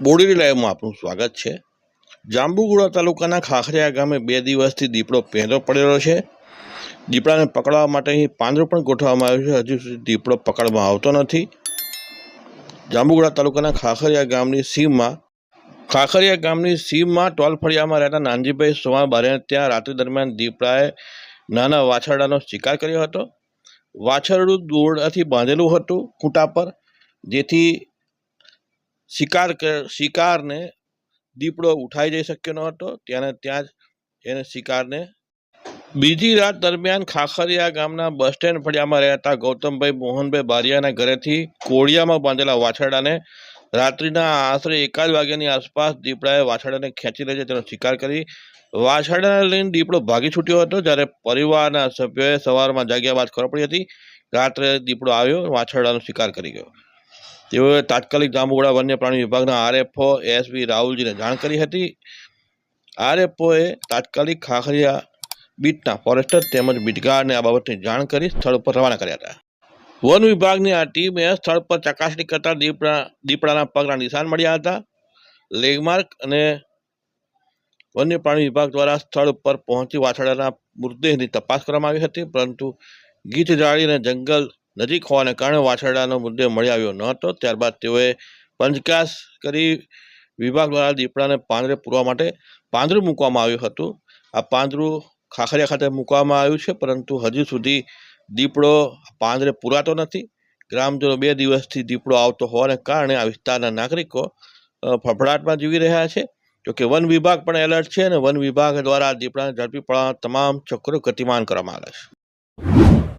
બોડેલી લાઈવમાં આપનું સ્વાગત છે. જાંબુગુડા તાલુકાના ખાખરિયા ગામે બે દિવસથી દીપડો પહેલો પડેલો છે. દીપડાને પકડવા માટે અહીં પાંદડું પણ ગોઠવવામાં આવ્યું છે. હજુ સુધી દીપડો પકડવામાં આવતો નથી. જાંબુગુડા તાલુકાના ખાખરિયા ગામની સીમમાં ખાખરિયા ગામની સીમમાં ટોલફળિયામાં રહેતા નાનજીભાઈ સોમા બારે ત્યાં રાત્રિ દરમિયાન દીપડાએ નાના વાછરડાનો શિકાર કર્યો હતો. વાછરડું દોરડાથી બાંધેલું હતું ખૂંટા પર, જેથી શિકાર શિકારને દીપડો ઉઠાઈ જઈ શક્યો ન હતો. ત્યારે ત્યાં જ એને શિકારને બીજી રાત દરમિયાન ખાખરિયા ગામના બસ સ્ટેન્ડ ફળિયામાં રહેતા ગૌતમભાઈ મોહનભાઈ બારિયાના ઘરેથી કોળિયામાં બાંધેલા વાછરડાને રાત્રિના આશરે એકાદ વાગ્યાની આસપાસ દીપડાએ વાછરડાને ખેંચી લઈ તેનો શિકાર કરી. વાછરડાને લઈને દીપડો ભાગી છૂટ્યો હતો. જ્યારે પરિવારના સભ્યોએ સવારમાં જાગ્યા બાદ ખબર પડી હતી, રાત્રે દીપડો આવ્યો, વાછરડાનો શિકાર કરી ગયો. તેઓએ તાત્કાલિક જાંબુગોડા વન્ય પ્રાણી વિભાગના આરએફઓ એસવી રાહુલજીને જાણ કરી હતી. આરએફઓએ તાત્કાલિક ખાખરિયા બીટના ફોરેસ્ટર તેમજ બીટગાર્ડને આ બાબતની જાણ કરી સ્થળ પર રવાના કર્યા હતા. વન વિભાગની આ ટીમે સ્થળ પર ચકાસણી કરતા દીપડા, દીપડાના પગના નિશાન મળ્યા હતા. લેગમાર્ક અને વન્ય પ્રાણી વિભાગ દ્વારા સ્થળ પર પહોંચી વાછડાના મૃતદેહની તપાસ કરવામાં આવી હતી, પરંતુ ગીચ જાળી અને જંગલ નજીક હોવાને કારણે વાછરડાનો મૃતદેહ મળી આવ્યો ન હતો. ત્યારબાદ તેઓએ પંચકાસ કરી વિભાગ દ્વારા દીપડાને પાંદરે પૂરવા માટે પાંદરું મૂકવામાં આવ્યું હતું. આ પાંદરું ખાખરિયા ખાતે મૂકવામાં આવ્યું છે, પરંતુ હજુ સુધી દીપડો પાંદરે પૂરાતો નથી. ગ્રામજનો બે દિવસથી દીપડો આવતો હોવાને કારણે આ વિસ્તારના નાગરિકો ફફડાટમાં જીવી રહ્યા છે. જોકે વન વિભાગ પણ એલર્ટ છે અને વન વિભાગ દ્વારા દીપડાને ઝડપી પડવાના તમામ ચક્રો ગતિમાન કરવામાં આવ્યા છે.